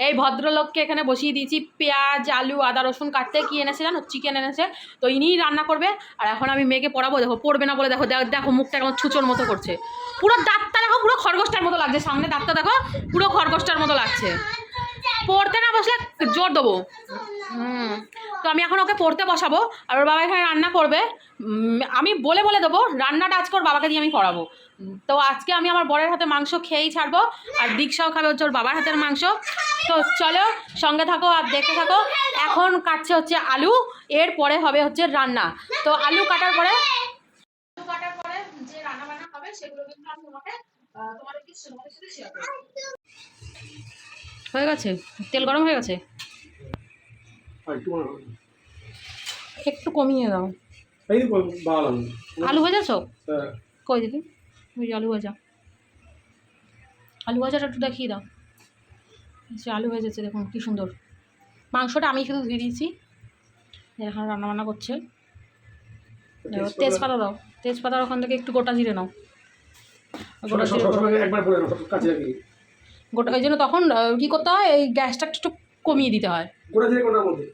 এই ভদ্রলোককে এখানে বসিয়ে দিয়েছি। পেঁয়াজ, আলু, আদা, রসুন কাটতে। কি এনেছে জানো? চিকেন এনেছে। তো ইনিই রান্না করবে। আর এখন আমি মেয়েকে পড়াবো। দেখো, পড়বে না বলে দেখো, দেখো- মুখটা কেমন ছুচোর মতো করছে। পুরো দাঁতটা দেখো, পুরো খরগোশটার মতো লাগছে। সামনে দাঁতটা দেখো, পুরো খরগোশটার মতো লাগছে। পড়তে না বসলে জোর দেবো। হুম। তো আমি এখন ওকে পড়তে বসাবো আর ওর বাবা এখানে রান্না করবে। আমি বলে বলে দেবো, রান্নাটা আজকে ওর বাবাকে দিয়ে আমি করাবো। তো আজকে আমি আমার বরের হাতে মাংস খেয়েই ছাড়বো আর দীক্ষাও খাবে হচ্ছে ওর বাবার হাতের মাংস। তো চলো সঙ্গে থাকো আর দেখতে থাকো। এখন কাটছে হচ্ছে আলু, এর পরে হবে হচ্ছে রান্না। তো আলু কাটার পরে সেগুলো কিন্তু আমি তোমাকে তোমাদের সাথে শেয়ার করব। হয়ে গেছে? তেল গরম হয়ে গেছে? একটু কমিয়ে দাও। আলু ভেজেছো হ্যাঁ। কই দেখি ওই আলু ভাজা। আলু ভাজাটা একটু দেখিয়ে দাও। সে আলু ভেজেছে দেখুন কী সুন্দর। মাংসটা আমি শুধু ধুয়ে দিয়েছি। এখন রান্না বান্না করছে তেজপাতা। দাও। তেজপাতার ওখান থেকে একটু গোটা জিরে নাও। গোটা সব- জিরে সব- সব একবার সব কাছে গোটা ওই জন্য তখন কী করতে হয় এই গ্যাসটা একটু কমিয়ে দিতে হয়।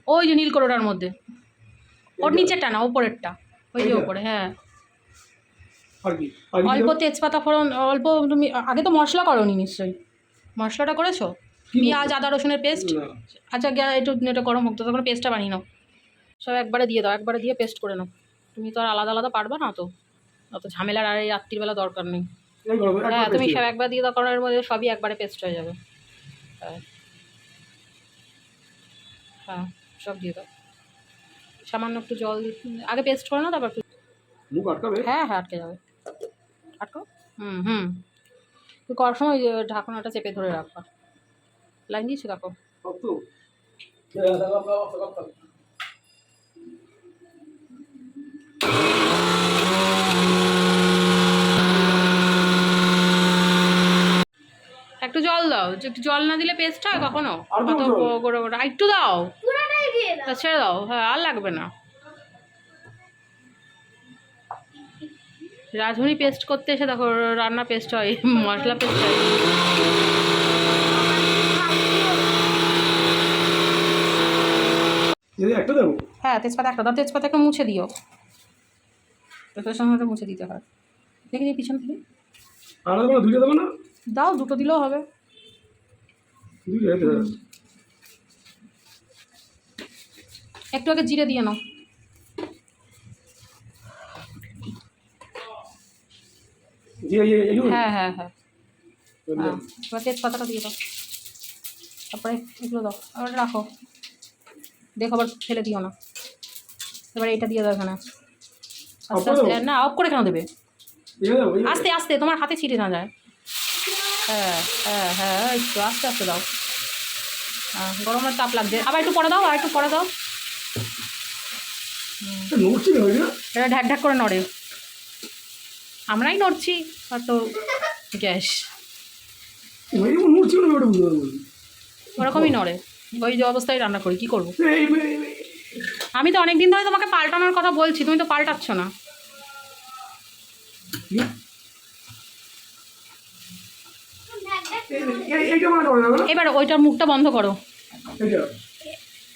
ওই যে নীল করোটার মধ্যে। ওর নিচেরটা না ওপরেরটা। ওই যে ওপরে হ্যাঁ। অল্প তেজপাতা ফোড়ন অল্প তুমি আগে তো মশলা করোনি নিশ্চয়ই। মশলাটা করেছ? পেঁয়াজ আদা রসুনের পেস্ট? আচ্ছা গ্যা- একটু এটা গরম হোক তো তখন পেস্টটা বানিয়ে নাও। সব একবারে দিয়ে দাও একবারে দিয়ে পেস্ট করে নাও। তুমি তো আর আলাদা আলাদা পারবে না তো। অত ঝামেলার আর এই রাত্রিবেলা দরকার নেই। হ্যাঁ তুমি সব একবার দিয়ে দাও কারণ এর মধ্যে সবই একবারে পেস্ট হয়ে যাবে হ্যাঁ হ্যাঁ সব দিয়ে দাও সামান্য একটু জল আগে পেস্ট করে নাও তারপর একটু মুখ আটকাবে হ্যাঁ হ্যাঁ আটকে যাবে আটকো হুম হুম তুই করার সময় ওই ঢাকনাটা চেপে ধরে রাখবা লাইন দিয়েছ দেখো সব তো হ্যাঁ, দাও, দাও, দাও, দাও, দাও। একটু জল দাও। যে একটু জল না দিলে পেস্ট হয় কখনো? কত? গোড়া গোড়া একটু দাও। পুরোটাই দিয়ে দাও। তা ছেড়ে দাও। হ্যাঁ আর লাগবে না। রাঁধুনি পেস্ট করতে এসে দেখো রান্না পেস্ট হয় মশলা পেস্ট হয়। হ্যাঁ তেজপাতা একটা দাও। তেজপাতাকে মুছে দিও। তেজপাতার সঙ্গে মুছে দিতে হয়। দেখি পিছন থেকে। আর দেবো না দুইটা দেবো না? দাও দুটো দিলেও হবে। একটু আগে জিরে দিয়ে নাও। এই- এই- এইগুলো? হ্যাঁ হ্যাঁ হ্যাঁ। হ্যাঁ এবার তেজপাতাটা দিয়ে দাও। তারপরে এগুলো দাও আবার রাখো। দেখো আবার ফেলে দিও না। এবার এটা দিয়ে দাও এখানে। আস্তে আস্তে না অফ করে কেন দেবে? আস্তে আস্তে তোমার হাতে ছিটে না যায়। হ্যাঁ হ্যাঁ হ্যাঁ একটু আস্তে আস্তে দাও। হ্যাঁ গরমের তাপ লাগছে। আবার একটু পরে দাও আর একটু পরে দাও। এটা ঢ্যাক ঢ্যাক করে নড়ে। আমরাই নড়ছি গ্যাস। বুঝতে পারব না। ওরকমই নড়ে। ওই যে অবস্থায় রান্না করি কি করব? আমি তো অনেক দিন ধরে তোমাকে পাল্টানোর কথা বলছি তুমি তো পাল্টাচ্ছ না এই- এই- এইটা মানে নড়ে যাবে না? এবার ওইটার মুখটা বন্ধ করো।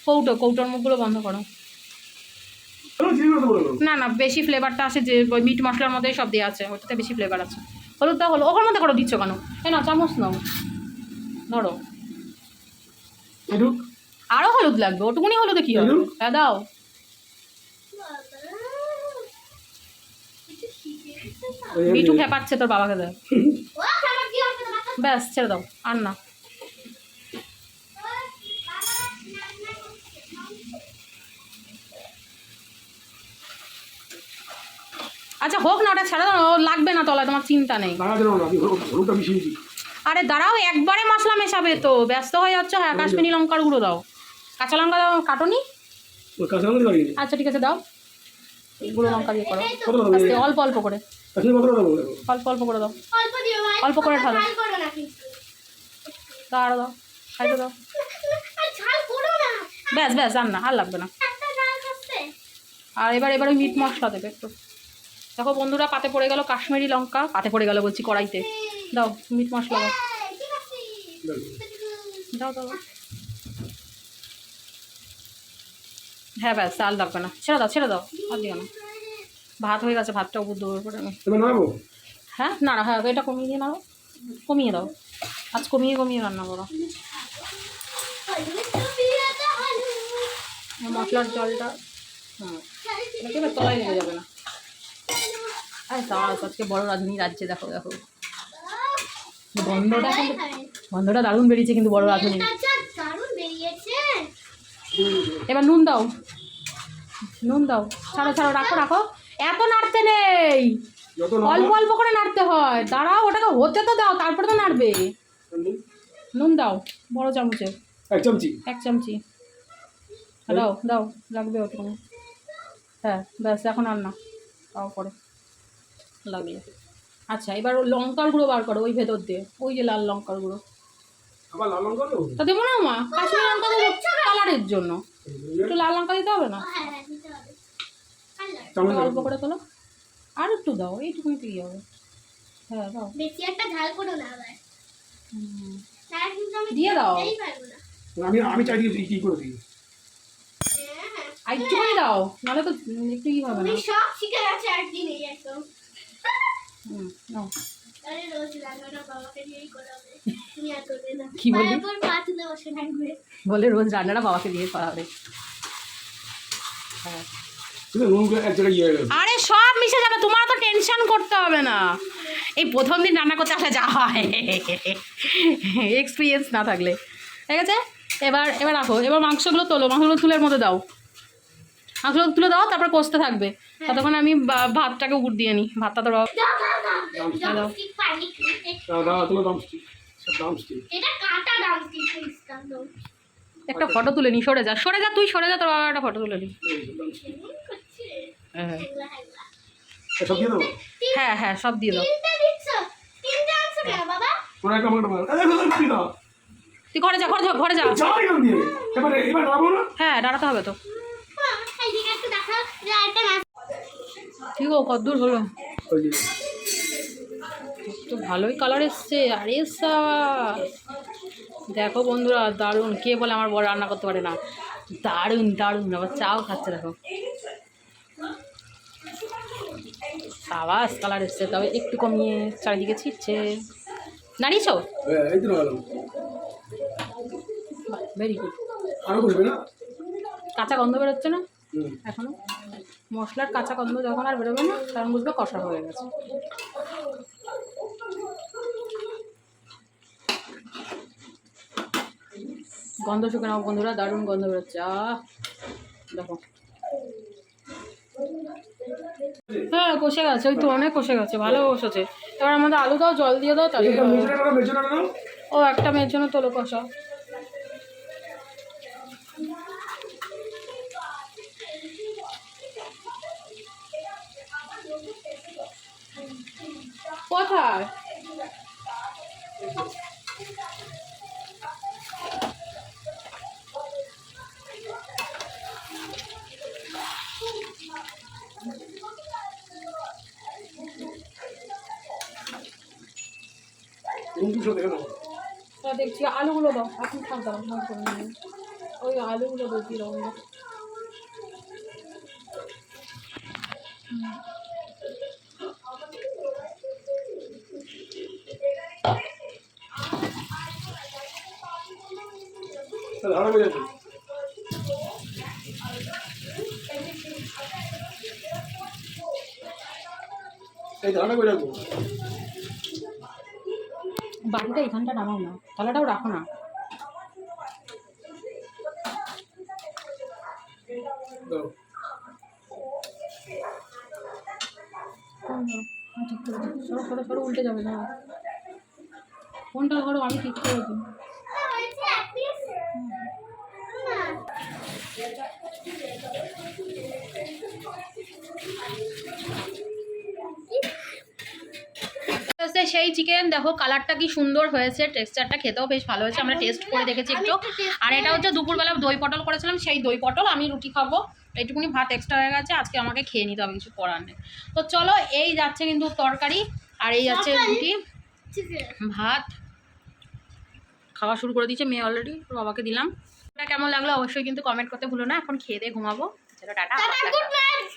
কৌটো কৌটোর মুখগুলো বন্ধ করো। না। না বেশি ফ্লেভারটা আসে যে ওই মিট মশলার মধ্যেই সব দেওয়া আছে ওটাতে বেশি ফ্লেভার আছে। হলুদ দাও হলো ওখার মধ্যে করো দিচ্ছ কেন? এই না চামচ নাও। ধরো। আরও হলুদ লাগবে ওটুকুনি হলুদে কি হবে? হলুদ? হ্যাঁ দাও। মিঠু খেপাচ্ছে তোর বাবাকে দেয় ব্যাস ছেড়ে দাও আর না। আচ্ছা হোক না ওটা ছেড়ে দাও লাগবে না তলায় তোমার চিন্তা নেই। আরে দাঁড়াও একবারে মশলা মেশাবে তো ব্যস্ত হয়ে যাচ্ছে হ্যাঁ কাশ্মীরি লঙ্কার গুঁড়ো দাও। কাঁচা লঙ্কা দাও কাটনি? আচ্ছা ঠিক আছে দাও। গুঁড়ো লঙ্কা দিয়ে করো। অল্প অল্প করে? অল্প অল্প করে দাও। অল্প করে ঢালো। দাও আরও দাও খাইতে দাও। আর ব্যাস ব্যাস আর না আর লাগবে না। আর এবার এবার ওই মিট মশলা দেবে একটু। দেখো বন্ধুরা পাতে পড়ে গেল কাশ্মীরি লঙ্কা। পাতে পড়ে গেল বলছি কড়াইতে। দাও মিট মশলা দাও। এই, ঠিক আছে। দাও। দাও। হ্যাঁ ব্যাস চাল লাগবে না। ছেড়ে দাও ছেড়ে দাও। আর দিও না। ভাত হয়ে গেছে ভাতটা উপর এবার নামাবো? হ্যাঁ নাড়া হ্যাঁ এটা কমিয়ে দিয়ে নাড়ো কমিয়ে দাও। আজ কমিয়ে কমিয়ে রান্না করো। মশলার জলটা হুম এটা তলায় লেগে যাবে না। আরে দাঁড়াও আজকে বড় রাঁধুনি রাজ্যে দেখো দেখো। গন্ধটা গন্ধটা দারুণ বেরিয়েছে কিন্তু বড় রাঁধুনি এবার নুন দাও। নুন দাও। ছাড়ো ছাড়ো রাখো রাখো। এত নাড়তে নেই। অল্প অল্প করে নাড়তে হয়। দাঁড়াও ওটাকে হতে তো দাও তারপরে তো নাড়বে। নুন দাও বড় চামচে এক চামচি। এক চামচি। দাও দাও লাগবে ওটুকু হ্যাঁ ব্যাস এখন আর না। তাও পরে। লাগলে আচ্ছা এবার লঙ্কার গুঁড়ো বার করো ওই ভেতর দিয়ে। ওই যে লাল লঙ্কার গুঁড়ো। আবার লাল লঙ্কা দেবো তা দেবো না মা? কাশ্মীর লঙ্কা দেবো কালারের জন্য। একটু লাল লঙ্কা দিতে হবে না হ্যাঁ হ্যাঁ দিতে হবে কালার চামচ একটু অল্প করে তোলো। আর একটু দাও এইটুকুনি দিয়ে হবে। হ্যাঁ দাও। বেশি একটা ঝাল করো না আবার। দিয়ে দাও। খেতেই পারব না। আমি আমি চাই দিয়ে কি করে দিই? হ্যাঁ, হ্যাঁ। আর একটুখানি দাও নাহলে তো একটু ই হবে না। তুমি সব শিখে গেছে একদিনেই একদম। হুম নাও আরে করাবে। আর কি বলে রোজ রান্নাটা বাবাকে দিয়ে করা হবে হ্যাঁ। আরে সব মিশে যাবে তোমার তো টেনশন করতে হবে না। এই প্রথম দিন রান্না করতে আসলে যা হয়। এক্সপিরিয়েন্স না থাকলে। ঠিক আছে? এবার এবার রাখো। এবার মাংসগুলো তোলো মাংসগুলো তুলের মধ্যে দাও। মাংসগুলো তুলে দাও তারপর কষতে থাকবে। ততক্ষণ আমি ভাতটাকে উপর দিয়ে নিই ভাতটা তো দাও একটা ফটো তুলে নি সরে যা। সরে যা তুই সরে যা তোর বাবা একটা ফটো তুলে নি। হ্যাঁ। সব দিয়ে দেবো? হ্যাঁ হ্যাঁ সব দিয়ে দাও। তুই ঘরে যা ঘরে যা ঘরে যা। হ্যাঁ দাঁড়াতে হবে তো। ঠিক ও কদ্দূর হলো। তো ভালোই কালার এসছে আরে সাবাস। দেখো বন্ধুরা দারুণ। কে বলে আমার বড় রান্না করতে পারে না? দারুণ দারুণ। আবার চাও খাচ্ছে দেখো। সাবাস কালার এসছে তবে একটু কমিয়ে চারিদিকে ছিটছে। নামালাম ভেরি গুড কাঁচা গন্ধ বেরোচ্ছে না? এখনও? মশলার কাঁচা গন্ধ যখন আর বেরোবে না তখন বুঝবে কষা হয়ে গেছে। গন্ধ শুকে নাও বন্ধুরা দারুণ গন্ধ বেরোচ্ছে। আহ দেখো। হ্যাঁ কষে গেছে ওই তো অনেক কষে গেছে ভালো বসেছে এবার আমাদের আলু দাও জল দিয়ে দাও তাহলে ও একটা মেয়ের জন্য তোলো কষা কোথায় রুম দুশো দেখে নাও তা দেখছি আলুগুলো দাও এখন থাক দাও ওই আলুগুলো দাও কি রকম। এই ধারা বেজে যাব বাড়িটা এখানটা নামাও না থালাটাও রাখো না। ধরো ঠিক করে সরো সরো সরো উল্টে যাবে না ফোনটা ধরো আমি ঠিক করেছি। হয়েছে হচ্ছে সেই চিকেন দেখো কালারটা কি সুন্দর হয়েছে টেক্সচারটা খেতেও বেশ ভালো হয়েছে আমরা টেস্ট করে দেখেছি একটু। আর এটা হচ্ছে দুপুরবেলা দই পটল করেছিলাম সেই দই পটল আমি রুটি খাব এইটুকুনি ভাত এক্সট্রা হয়ে গেছে আজকে আমাকে খেয়ে নিতে হবে কিছু করার নেই। তো চলো এই যাচ্ছে কিন্তু তরকারি আর এই যাচ্ছে রুটি ভাত। খাওয়া শুরু করে দিয়েছে মেয়ে অলরেডি বাবাকে দিলাম। কেমন লাগল অবশ্যই কিন্তু কমেন্ট করতে ভুলো না এখন খেয়ে দিয়ে ঘুমাবো। চলো টাটা। Tata good night